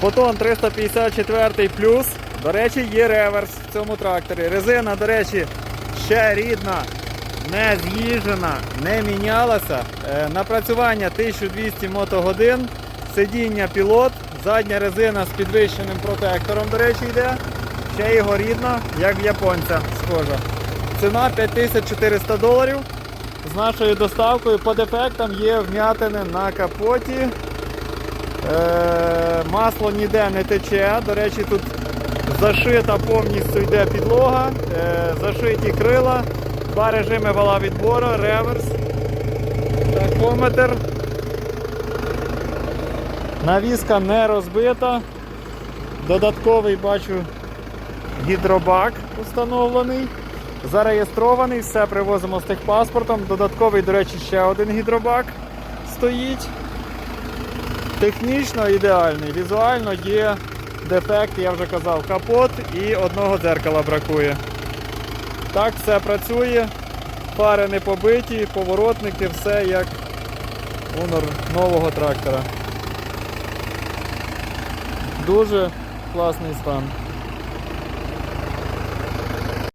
Фотон 354 плюс. До речі, є реверс в цьому тракторі. Резина, до речі, ще рідна, не з'їжджена, не мінялася. Е, Напрацювання 1200 мотогодин, сидіння пілот, задня резина з підвищеним протектором, до речі, йде. Ще його рідна, як в японця схожа. Ціна 5400 доларів. З нашою доставкою по дефектам є вм'ятини на капоті. Е, масло ніде не тече. До речі, тут зашита повністю йде підлога, е, зашиті крила, два режими вала відбору, реверс, тахометр. Навіска не розбита. Додатковий бачу гідробак установлений. Зареєстрований, все привозимо з техпаспортом. Додатковий, до речі, ще один гідробак стоїть. Технічно ідеальний. Візуально є дефект, я вже казав, капот і одного дзеркала бракує. Так все працює. Фари не побиті, поворотники, все як у нового трактора. Дуже класний стан.